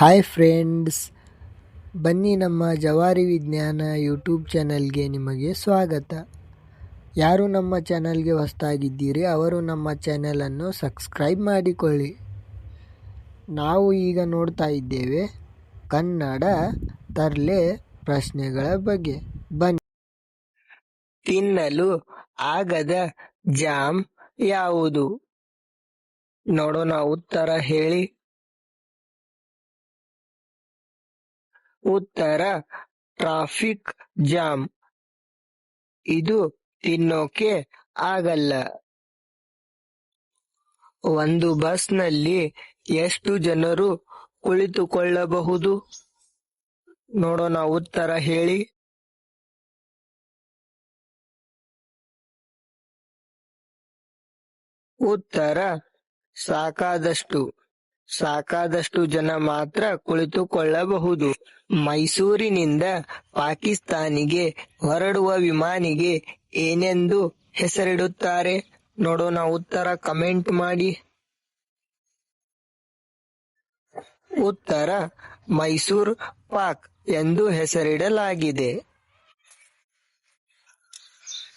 Hi friends ಬನ್ನಿ ನಮ್ಮ ಜವಾರಿ ವಿಜ್ಞಾನ ಯೂಟ್ಯೂಬ್ ಚಾನಲ್ಗೆ ನಿಮಗೆ ಸ್ವಾಗತ. ಯಾರು ನಮ್ಮ ಚಾನಲ್ಗೆ ಹೊಸದಾಗಿದ್ದೀರಿ ಅವರು ನಮ್ಮ ಚಾನಲನ್ನು ಸಬ್ಸ್ಕ್ರೈಬ್ ಮಾಡಿಕೊಳ್ಳಿ. ನಾವು ಈಗ ನೋಡ್ತಾ ಇದ್ದೇವೆ ಕನ್ನಡ ತರಲೆ ಪ್ರಶ್ನೆಗಳ ಬಗ್ಗೆ. ಬನ್ನಿ. ತಿನ್ನಲು ಆಗದ ಜಾಮ್ ಯಾವುದು? ನೋಡೋಣ ಉತ್ತರ ಹೇಳಿ. ಉತ್ತರ, ಟ್ರಾಫಿಕ್ ಜಾಮ್. ಇದು ತಿನ್ನೋಕೆ ಆಗಲ್ಲ. ಒಂದು ಬಸ್ನಲ್ಲಿ ಎಷ್ಟು ಜನರು ಕುಳಿತುಕೊಳ್ಳಬಹುದು? ನೋಡೋಣ ಉತ್ತರ ಹೇಳಿ. ಉತ್ತರ ಸಾಕಾದಷ್ಟು. ಸಾಕಾದಷ್ಟು ಜನ ಮಾತ್ರ ಕುಳಿತುಕೊಳ್ಳಬಹುದು. ಮೈಸೂರಿನಿಂದ ಪಾಕಿಸ್ತಾನಿಗೆ ಹೊರಡುವ ವಿಮಾನಿಗೆ ಏನೆಂದು ಹೆಸರಿಡುತ್ತಾರೆ? ನೋಡೋಣ, ಉತ್ತರ ಕಮೆಂಟ್ ಮಾಡಿ. ಉತ್ತರ, ಮೈಸೂರ್ ಪಾಕ್ ಎಂದು ಹೆಸರಿಡಲಾಗಿದೆ.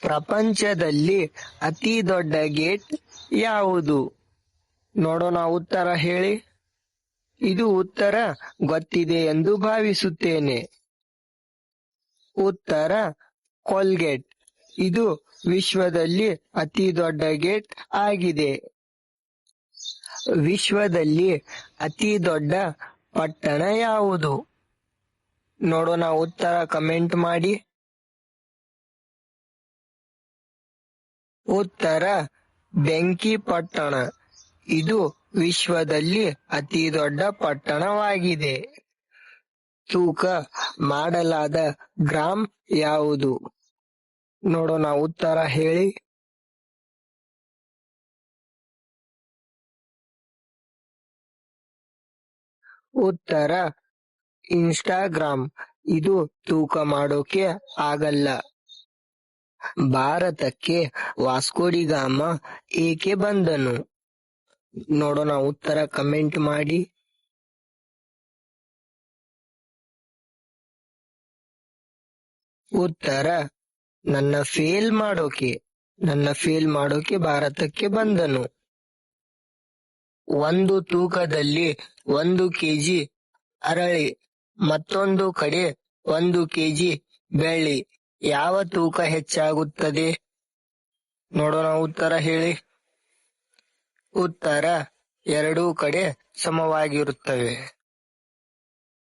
ಪ್ರಪಂಚದಲ್ಲಿ ಅತಿ ದೊಡ್ಡ ಗೇಟ್ ಯಾವುದು? ನೋಡೋಣ ಉತ್ತರ ಹೇಳಿ. ಇದು ಉತ್ತರ ಗೊತ್ತಿದೆ ಎಂದು ಭಾವಿಸುತ್ತೇನೆ. ಉತ್ತರ, ಕೋಲ್ಗೇಟ್. ಇದು ವಿಶ್ವದಲ್ಲಿ ಅತಿ ದೊಡ್ಡ ಗೇಟ್ ಆಗಿದೆ. ವಿಶ್ವದಲ್ಲಿ ಅತಿ ದೊಡ್ಡ ಪಟ್ಟಣ ಯಾವುದು? ನೋಡೋಣ ಉತ್ತರ ಕಮೆಂಟ್ ಮಾಡಿ. ಉತ್ತರ ಬೆಂಕಿ ಪಟ್ಟಣ. ಇದು ವಿಶ್ವದಲ್ಲಿ ಅತಿ ದೊಡ್ಡ ಪಟ್ಟಣವಾಗಿದೆ. ತೂಕ ಮಾಡಲಾದ ಗ್ರಾಮ್ ಯಾವುದು? ನೋಡೋಣ ಉತ್ತರ ಹೇಳಿ. ಉತ್ತರ, ಇನ್ಸ್ಟಾಗ್ರಾಮ್. ಇದು ತೂಕ ಮಾಡೋಕೆ ಆಗಲ್ಲ. ಭಾರತಕ್ಕೆ ವಾಸ್ಕೋಡಿಗಾಮ ಏಕೆ ಬಂದನು? ನೋಡೋಣ ಉತ್ತರ ಕಮೆಂಟ್ ಮಾಡಿ. ಉತ್ತರ, ನನ್ನ ಫೇಲ್ ಮಾಡೋಕೆ, ನನ್ನ ಫೇಲ್ ಮಾಡೋಕೆ ಭಾರತಕ್ಕೆ ಬಂದನು. ಒಂದು ತೂಕದಲ್ಲಿ ಒಂದು ಕೆಜಿ ಅರಳಿ, ಮತ್ತೊಂದು ಕಡೆ ಒಂದು ಕೆಜಿ ಬೆಳ್ಳಿ. ಯಾವ ತೂಕ ಹೆಚ್ಚಾಗುತ್ತದೆ? ನೋಡೋಣ ಉತ್ತರ ಹೇಳಿ. ಉತ್ತರ ಎರಡೂ ಕಡೆ ಸಮವಾಗಿರುತ್ತವೆ.